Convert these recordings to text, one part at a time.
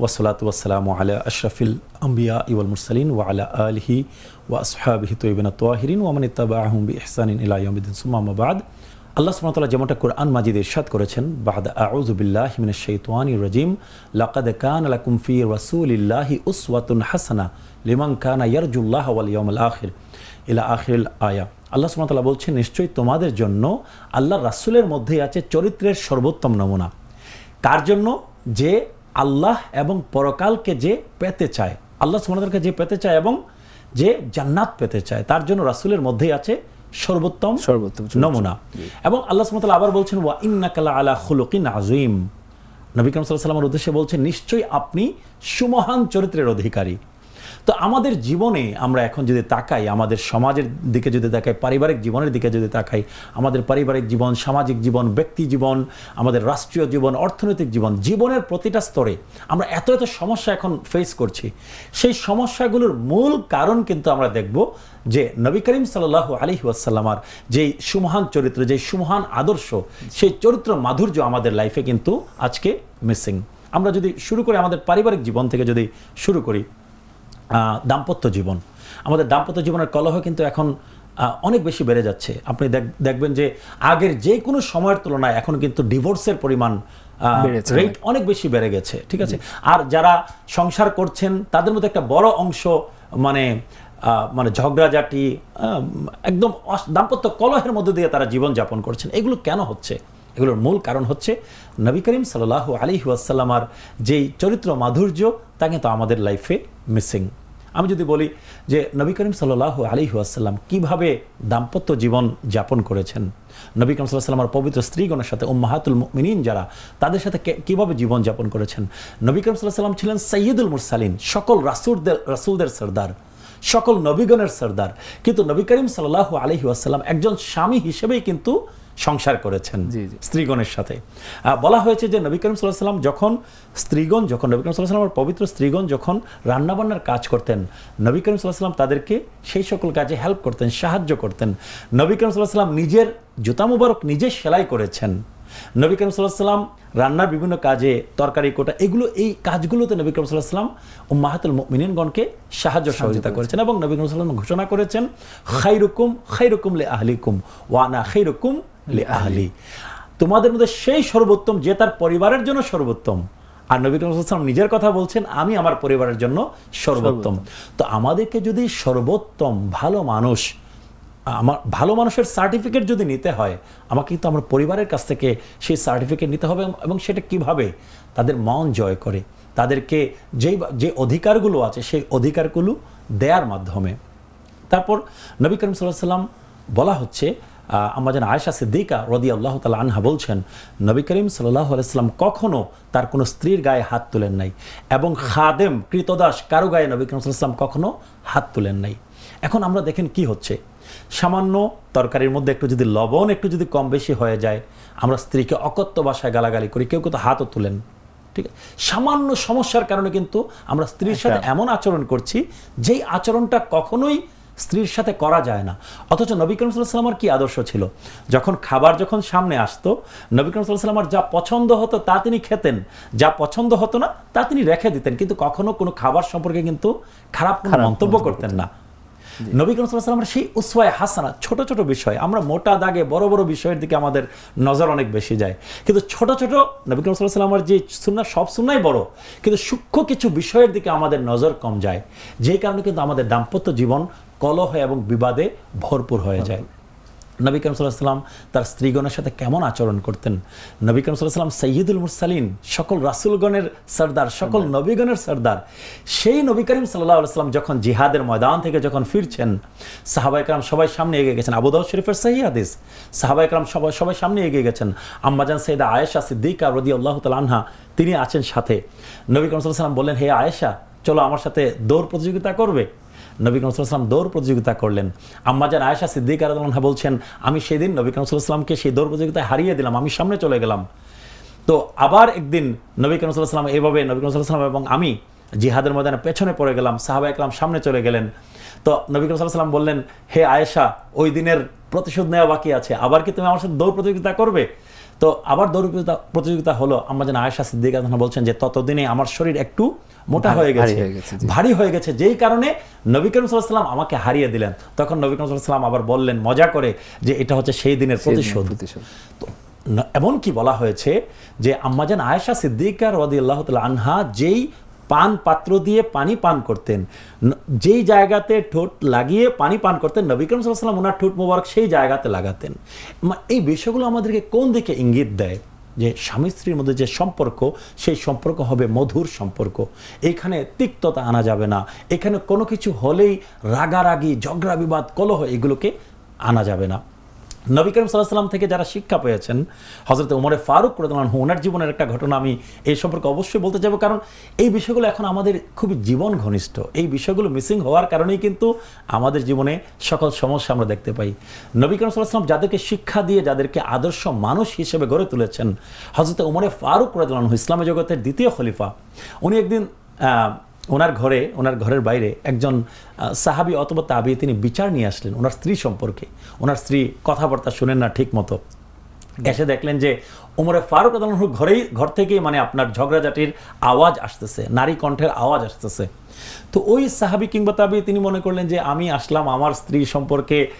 ওয়াসালাত ওয়াসালাম আলা আশরাফিল আম্বিয়া ইউল মুরসালিন ওয়া আলা আলিহি ওয়া আসহাবিহি তৈবিন তোয়াহিরিন ওয়ামান ইত্তাবাআহুম বিইহসানিন ইলা ইয়াউমিদ্দিন সুম্মা আম্মা আল্লাহ তাআলা যেমনটা কোরআন মাজিদ ইরশাদ করেছেন, বাদা আউযু বিল্লাহি মিনাশ শাইতানির রাজিম, লাকাদ কানা লাকুম ফি রাসূলিল্লাহি উসওয়াতুন হাসানা লিমান কানা ইয়ারজুল্লাহ ওয়াল ইয়াউমাল আখির। ইলা আখিরিল আয়া। আল্লাহ ওয়া বলছেন, নিশ্চয়ই তোমাদের জন্য আল্লাহ রাসূলের মধ্যেই আছে চরিত্রের সর্বোত্তম নমুনা। কার জন্য? যে আল্লাহ এবং পরকালকে যে পেতে চায় আল্লাহ সুমনাদেরকে যে পেতে চায় এবং যে জান্নাত পেতে চায় তার জন্য রাসুলের মধ্যেই আছে সর্বোত্তম সর্বোত্তম নমুনা। এবং আল্লাহ সুমতাল আবার বলছেন ওয়া ইন্নাকালা আলা খুলকিন আজিম নবী করিম সাল্লাহ সাল্লামের উদ্দেশ্যে বলছেন নিশ্চয়ই আপনি সুমহান চরিত্রের অধিকারী। তো আমাদের জীবনে আমরা এখন যদি তাকাই, আমাদের সমাজের দিকে যদি তাকাই, পারিবারিক জীবনের দিকে যদি তাকাই, আমাদের পারিবারিক জীবন, সামাজিক জীবন, ব্যক্তি জীবন, আমাদের রাষ্ট্রীয় জীবন, অর্থনৈতিক জীবন, জীবনের প্রতিটা স্তরে আমরা এত এত সমস্যা এখন ফেস করছি। সেই সমস্যাগুলোর মূল কারণ কিন্তু আমরা দেখব যে নবী করিম সাল্লাহ আলী ওয়াসাল্লামার যেই সুমহান চরিত্র, যেই সুমহান আদর্শ, সেই চরিত্র মাধুর্য আমাদের লাইফে কিন্তু আজকে মিসিং আমরা যদি শুরু করি আমাদের পারিবারিক জীবন থেকে যদি শুরু করি দাম্পত্য জীবন। আমাদের দাম্পত্য জীবনের কলহ কিন্তু এখন অনেক বেশি বেড়ে যাচ্ছে। আপনি দেখবেন যে আগের যে কোনো সময়ের তুলনায় এখন কিন্তু ডিভোর্সের পরিমাণ রেট অনেক বেশি বেড়ে গেছে ঠিক আছে? আর যারা সংসার করছেন তাদের মধ্যে একটা বড় অংশ মানে মানে ঝগড়াঝাটি একদম দাম্পত্য কলহের মধ্যে দিয়ে তারা জীবন যাপন করছেন। এগুলো কেন হচ্ছে? এগুলোর মূল কারণ হচ্ছে নবী করিম সাল্লাহ আলী ওয়াসাল্লামার যেই চরিত্র মাধুর্য, তা কিন্তু আমাদের লাইফে মিসিং আমি যদি বলি যে নবী করিম সাল্লাহ আলী ওয়াসাল্লাম কীভাবে দাম্পত্য জীবন যাপন করেছেন? নবী করিম সাল্লাহ সাল্লামার পবিত্র স্ত্রীগণের সাথে উম্মাহাতুল মিনীন যারা, তাদের সাথে কীভাবে জীবন যাপন করেছেন? নবী করিম সাল্লাহ সাল্লাম ছিলেন সৈয়দুল মুরসালিন, সকল রাসুলদের রাসুলদের সর্দার, সকল নবীগণের সর্দার। কিন্তু নবী করিম সাল্লাহ আলহি আসাল্লাম একজন স্বামী হিসেবেই কিন্তু সংসার করেছেন। স্ত্রীগণের সাথে। বলা হয়েছে যে নবী করিম সাল্লাহ সাল্লাম যখন স্ত্রীগণ যখন নবী করিম সাল্লাহ সাল্লামের পবিত্র স্ত্রীগণ যখন রান্নাবান্নার কাজ করতেন নবী করিম সাল্লাহ সাল্লাম তাদেরকে সেই সকল কাজে হেল্প করতেন সাহায্য করতেন। নবী করিম সাল্লাহ সাল্লাম নিজের জুতা মুবারক নিজে সেলাই করেছেন। নবী করিম সাল্লাম রান্নার বিভিন্ন কাজে তরকারি কোটা এগুলো এই কাজগুলোতে নবী করিম সাল্লাম ও মাহাতুল মিনিনগণকে সাহায্য সহযোগিতা করেছেন। এবং নবী করিম সাল্লাম ঘোষণা করেছেন খাইরুকুম খাইরুকুম লে আহলিকুম ওয়ানা খাইরুকুম লে আহলি। তোমাদের মধ্যে সেই সর্বোত্তম যে তার পরিবারের জন্য সর্বোত্তম। আর নবী করিম নিজের কথা বলছেন আমি আমার পরিবারের জন্য সর্বোত্তম। তো আমাদেরকে যদি সর্বোত্তম ভালো মানুষ আমার ভালো মানুষের সার্টিফিকেট যদি নিতে হয় আমাকে কিন্তু আমার পরিবারের কাছ থেকে সেই সার্টিফিকেট নিতে হবে এবং সেটা কীভাবে? তাদের মন জয় করে। তাদেরকে যেই যে অধিকারগুলো আছে সেই অধিকারগুলো দেয়ার মাধ্যমে। তারপর নবী করিম সাল্লাহ সাল্লাম বলা হচ্ছে আমরা যেন আয়সা সিদ্দিকা রদি আল্লাহ তালা আনহা বলছেন নবী করিম সাল্লাহ আলাইসাল্লাম কখনো তার কোনো স্ত্রীর গায়ে হাত তুলেন নাই এবং খাদেম কৃতদাস কারও গায়ে নবী করিম সাল্লাম কখনো হাত তুলেন নাই। এখন আমরা দেখেন কি হচ্ছে। সামান্য তরকারির মধ্যে একটু যদি লবণ একটু যদি কম বেশি হয়ে যায় আমরা স্ত্রীকে অকথ্য ভাষায় গালাগালি করি কেউ কিন্তু হাতও তুলেন। ঠিক আছে? সামান্য সমস্যার কারণে কিন্তু আমরা স্ত্রীর সাথে এমন আচরণ করছি যেই আচরণটা কখনোই স্ত্রীর সাথে করা যায় না। অথচ নবী করিম সাল্লাহ সাল্লামার কি আদর্শ ছিল? যখন খাবার যখন সামনে আসতো নবী করিম সাল্লাহ সাল্লামার যা পছন্দ হতো তা তিনি খেতেন। যা পছন্দ হতো না তা তিনি রেখে দিতেন। কিন্তু কখনো কোনো খাবার সম্পর্কে কিন্তু খারাপ কোনো মন্তব্য করতেন না। নবী করিম সাল্লাহ সাল্লামের সেই উসওয়ায় হাসানা ছোট ছোট বিষয়। আমরা মোটা দাগে বড় বড় বিষয়ের দিকে আমাদের নজর অনেক বেশি যায়। কিন্তু ছোট ছোট নবী করিম সাল্লাহ সাল্লামের যে সুন্না সব সুন্নাই বড়। কিন্তু সূক্ষ্ম কিছু বিষয়ের দিকে আমাদের নজর কম যায়। যেই কারণে কিন্তু আমাদের দাম্পত্য জীবন কলহ এবং বিবাদে ভরপুর হয়ে যায়। নবী করিম সাল্লাহ সাল্লাম তার স্ত্রীগণের সাথে কেমন আচরণ করতেন? নবী করিম সাল্লাহ সাল্লাম সৈয়দুল মুরসালিন সকল রাসুলগণের সর্দার সকল নবীগণের সর্দার। সেই নবী করিম সাল্লাহ সাল্লাম যখন জিহাদের ময়দান থেকে যখন ফিরছেন সাহাবা একরাম সবাই সামনে এগিয়ে গেছেন। আবুদাউ শরীফের সহি হাদিস। সাহাবা একরাম সবাই সবাই সামনে এগিয়ে গেছেন। আম্মাজান সৈয়দা আয়েশা সিদ্দিকা রদি আল্লাহ তাল আনহা তিনি আছেন সাথে। নবী করিম সাল্লাহ সাল্লাম বললেন হে আয়েশা চলো আমার সাথে দৌড় প্রতিযোগিতা করবে? নবী দৌড় প্রতিযোগিতা করলেন। আম্মাজান আয়েশা সিদ্দিক আরাদা বলছেন, আমি সেদিন নবী সেই দৌড় প্রতিযোগিতায় হারিয়ে দিলাম, আমি সামনে চলে গেলাম। তো আবার একদিন নবী করিম সাল্লাম এইভাবে নবী এবং আমি জিহাদের ময়দানে পেছনে পড়ে গেলাম, সাহাবা একরাম সামনে চলে গেলেন। তো নবী বললেন, হে আয়েশা, ওই দিনের প্রতিশোধ নেওয়া বাকি আছে, আবার কি তুমি আমার সাথে দৌড় প্রতিযোগিতা করবে? তো আবার দৌড় প্রতিযোগিতা- হলো আমরা যেন আয়সা সিদ্দিক বলছেন যে ততদিনে আমার শরীর একটু মোটা হয়ে গেছে। ভারী হয়ে গেছে যেই কারণে নবী করিম সাল্লাম আমাকে হারিয়ে দিলেন। তখন নবী করিম সাল্লাম আবার বললেন মজা করে যে এটা হচ্ছে সেই দিনের প্রতিশোধ। প্রতিশোধ। তো এমন কি বলা হয়েছে যে আম্মাজান আয়েশা সিদ্দিকা রদি আল্লাহ আনহা যেই পান পাত্র দিয়ে পানি পান করতেন। যেই জায়গাতে ঠোঁট লাগিয়ে পানি পান করতেন, নবী করিম সাল্লাম ওনার ঠোঁট মোবারক সেই জায়গাতে লাগাতেন। এই বিষয়গুলো আমাদেরকে কোন দিকে ইঙ্গিত দেয়? যে স্বামী স্ত্রীর মধ্যে যে সম্পর্ক, সেই সম্পর্ক হবে মধুর সম্পর্ক। এখানে তিক্ততা আনা যাবে না। এখানে কোনো কিছু হলেই রাগারাগি, ঝগড়া বিবাদ, কলহ, এগুলোকে আনা যাবে না। নবী করিম সাল্লাহ সাল্লাম থেকে যারা শিক্ষা পেয়েছেন হজরত উমরে ফারুক রদমান ওনার জীবনের একটা ঘটনা আমি এই সম্পর্কে অবশ্যই বলতে যাব। কারণ এই বিষয়গুলো এখন আমাদের খুবই জীবন ঘনিষ্ঠ। এই বিষয়গুলো মিসিং হওয়ার কারণেই কিন্তু আমাদের জীবনে সকল সমস্যা আমরা দেখতে পাই। নবী করিম সাল্লাহ সাল্লাম যাদেরকে শিক্ষা দিয়ে যাদেরকে আদর্শ মানুষ হিসেবে গড়ে তুলেছেন হজরত উমরে ফারুক রদমান ইসলামী জগতের দ্বিতীয় খলিফা। উনি একদিন ওনার ঘরে, ওনার ঘরের বাইরে একজন সাহাবি অথবা তাবি তিনি বিচার নিয়ে আসলেন ওনার স্ত্রী সম্পর্কে। ওনার স্ত্রী কথাবার্তা শুনেন না ঠিক মতো। এসে দেখলেন যে উমরে ফারুক আদালন ঘরেই, ঘর থেকেই মানে আপনার ঝগড়াঝাটির আওয়াজ আসতেছে, নারী কণ্ঠের আওয়াজ আসতেছে। তো ওই সাহাবি কিংবা তাবি তিনি মনে করলেন যে আমি আসলাম আমার স্ত্রী সম্পর্কে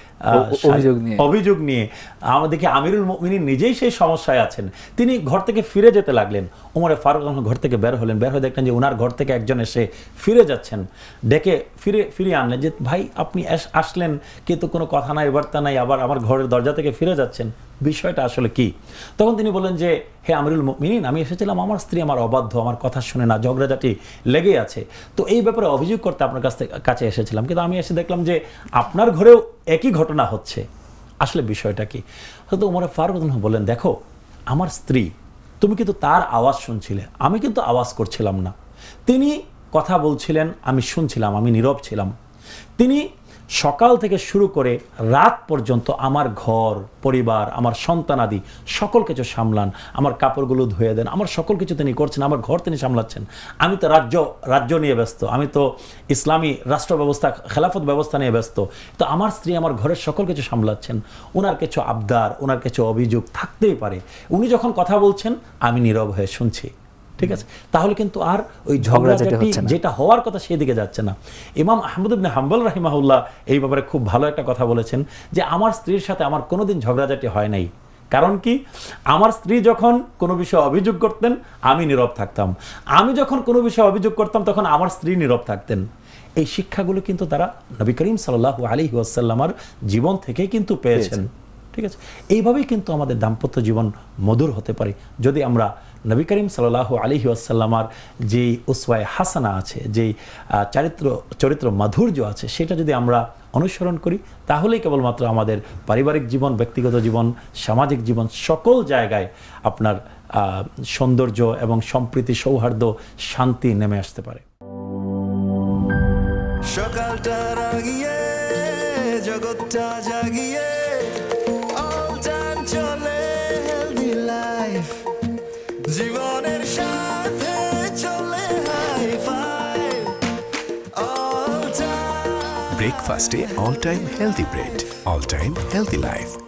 অভিযোগ নিয়ে। অভিযোগ নিয়ে। আমাদেরকে আমিরুল মুমিনিন নিজেই সেই সমস্যায় আছেন। তিনি ঘর থেকে ফিরে যেতে লাগলেন। উমরে ফারুক যখন ঘর থেকে বের হলেন। বের হয়ে দেখলেন যে ওনার ঘর থেকে একজন এসে ফিরে যাচ্ছেন। ডেকে ফিরে ফিরিয়ে আনলেন যে ভাই আপনি আস- আসলেন। কিন্তু কোনো কথা নাই বার্তা নাই আবার আমার ঘরের দরজা থেকে ফিরে যাচ্ছেন। বিষয়টা আসলে কি? তখন তিনি বললেন যে হে আমিরুল মুমিনিন আমি এসেছিলাম আমার স্ত্রী আমার অবাধ্য আমার কথা শুনে না ঝগড়াঝাটি লেগে আছে। তো এই ব্যাপারে অভিযোগ করতে আপনার কাছ থেকে কাছে এসেছিলাম। কিন্তু আমি এসে দেখলাম যে আপনার ঘরেও একই ঘটনা হচ্ছে। আসলে বিষয়টা কি? হয়তো উমরে ফারুক বলেন, দেখো, আমার স্ত্রী, তুমি কিন্তু তার আওয়াজ শুনছিলে। আমি কিন্তু আওয়াজ করছিলাম না। তিনি কথা বলছিলেন, আমি শুনছিলাম, আমি নীরব ছিলাম। তিনি সকাল থেকে শুরু করে রাত পর্যন্ত আমার ঘর, পরিবার, আমার সন্তানাদি সকল কিছু সামলান। আমার কাপড়গুলো ধুয়ে দেন। আমার সকল কিছু তিনি করছেন। আমার ঘর তিনি সামলাচ্ছেন। আমি তো রাজ্য রাজ্য নিয়ে ব্যস্ত। আমি তো ইসলামী রাষ্ট্র ব্যবস্থা, খেলাফত ব্যবস্থা নিয়ে ব্যস্ত। তো আমার স্ত্রী আমার ঘরের সকল কিছু সামলাচ্ছেন। ওনার কিছু আবদার ওনার কিছু অভিযোগ থাকতেই পারে। উনি যখন কথা বলছেন, আমি নীরব হয়ে শুনছি। ঠিক আছে? তাহলে কিন্তু আর ওই ঝগড়াঝাটি হচ্ছে যেটা হওয়ার কথা সেদিকে যাচ্ছে না। ইমাম আহমদ ইবনে হাম্বল রাহিমাহুল্লাহ এই ব্যাপারে খুব ভালো একটা কথা বলেছেন যে আমার স্ত্রীর সাথে আমার কোনোদিন ঝগড়াঝাটি হয় নাই। কারণ কি? আমার স্ত্রী যখন কোনো বিষয়ে অভিযোগ করতেন আমি নীরব থাকতাম। আমি যখন কোনো বিষয়ে অভিযোগ করতাম তখন আমার স্ত্রী নীরব থাকতেন। এই শিক্ষাগুলো কিন্তু তারা নবী করিম সাল্লাহ আলী ওয়াসাল্লামার জীবন থেকে কিন্তু পেয়েছেন। ঠিক আছে? এইভাবেই কিন্তু আমাদের দাম্পত্য জীবন মধুর হতে পারে। যদি আমরা নবী করিম সাল্লাহ আলী আসাল্লামার যে উসওয়ায় হাসানা আছে, যেই চারিত্র, চরিত্র মাধুর্য আছে, সেটা যদি আমরা অনুসরণ করি, তাহলেই কেবলমাত্র আমাদের পারিবারিক জীবন, ব্যক্তিগত জীবন, সামাজিক জীবন সকল জায়গায় আপনার সৌন্দর্য এবং সম্প্রীতি, সৌহার্দ্য, শান্তি নেমে আসতে পারে। জগৎটা জাগিয়ে চলে। ব্রেকফাস্টে all time healthy bread all time healthy life